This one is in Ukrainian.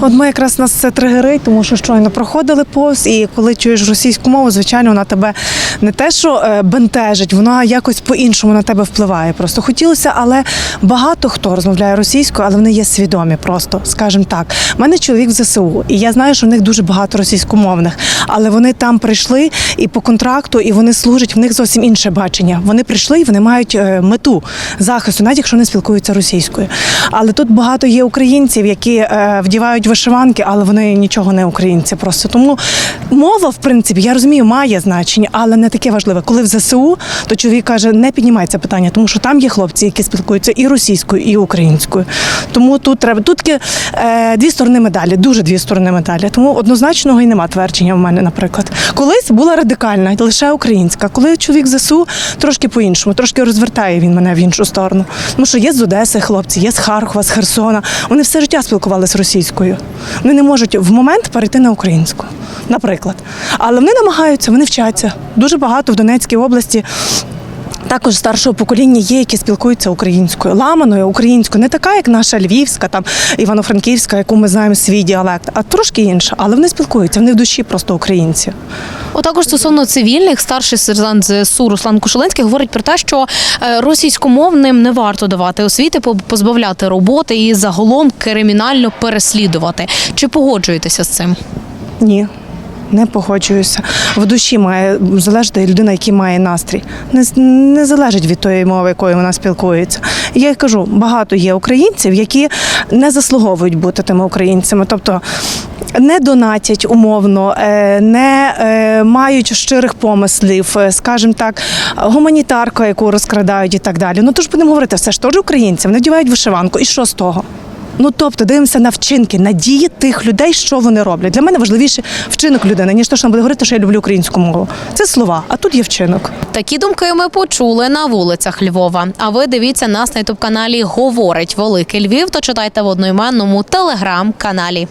От ми якраз нас це тригерить, тому що щойно проходили повз, і коли чуєш російську мову, звичайно, вона тебе не те, що е, бентежить, вона якось по-іншому на тебе впливає. Просто хотілося, але багато хто розмовляє російською, але вони є свідомі просто, скажімо так. У мене чоловік в ЗСУ, і я знаю, що в них дуже багато російськомовних, але вони там прийшли і по контракту, і вони служать. В них зовсім інше бачення. Вони прийшли і вони мають е, мету захисту, навіть якщо не спілкуються російською. Але тут багато є українців, які е, вдівають вишиванки, але вони нічого не українці. Просто тому мова, в принципі, я розумію, має значення, але не таке важливе. Коли в ЗСУ, то чоловік каже, не піднімай це питання, тому що там є хлопці, які спілкуються і російською, і українською. Тому тут треба тут е, дві сторони медалі, дуже дві сторони медалі. Тому однозначного і нема твердження в мене, наприклад. Колись була радикальна, лише українська. Коли чоловік ЗСУ трошки по-іншому, трошки розвертає він мене в іншу сторону. Тому що є з Одеси хлопці, є з Харкова, з Херсона. Вони все життя спілкувалися російською. Вони не можуть в момент перейти на українську, наприклад. Але вони намагаються, вони вчаться. Дуже багато в Донецькій області. Також старшого покоління є, які спілкуються українською, ламаною українською, не така, як наша львівська, там івано-франківська, яку ми знаємо свій діалект, а трошки інша. Але вони спілкуються, вони в душі просто українці. Отакож стосовно цивільних, старший сержант ЗСУ Руслан Кушеленський говорить про те, що е, російськомовним не варто давати освіти, позбавляти роботи і загалом кримінально переслідувати. Чи погоджуєтеся з цим? Ні. Не погоджуюся. В душі має залежати людина, який має настрій. Не, не залежить від тої мови, якою вона спілкується. Я кажу, багато є українців, які не заслуговують бути тими українцями. Тобто не донатять умовно, е, не е, мають щирих помислів, е, скажімо так, гуманітарка, яку розкрадають і так далі. Ну то ж будемо говорити, все ж теж українці, вони вдівають вишиванку. І що з того? Ну тобто дивимося на вчинки, на дії тих людей, що вони роблять. Для мене важливіше вчинок людини, ніж те, що вона буде говорити, що я люблю українську мову. Це слова, а тут є вчинок. Такі думки ми почули на вулицях Львова. А ви дивіться нас на ютуб каналі Говорить Великий Львів. То читайте в одноіменному телеграм-каналі.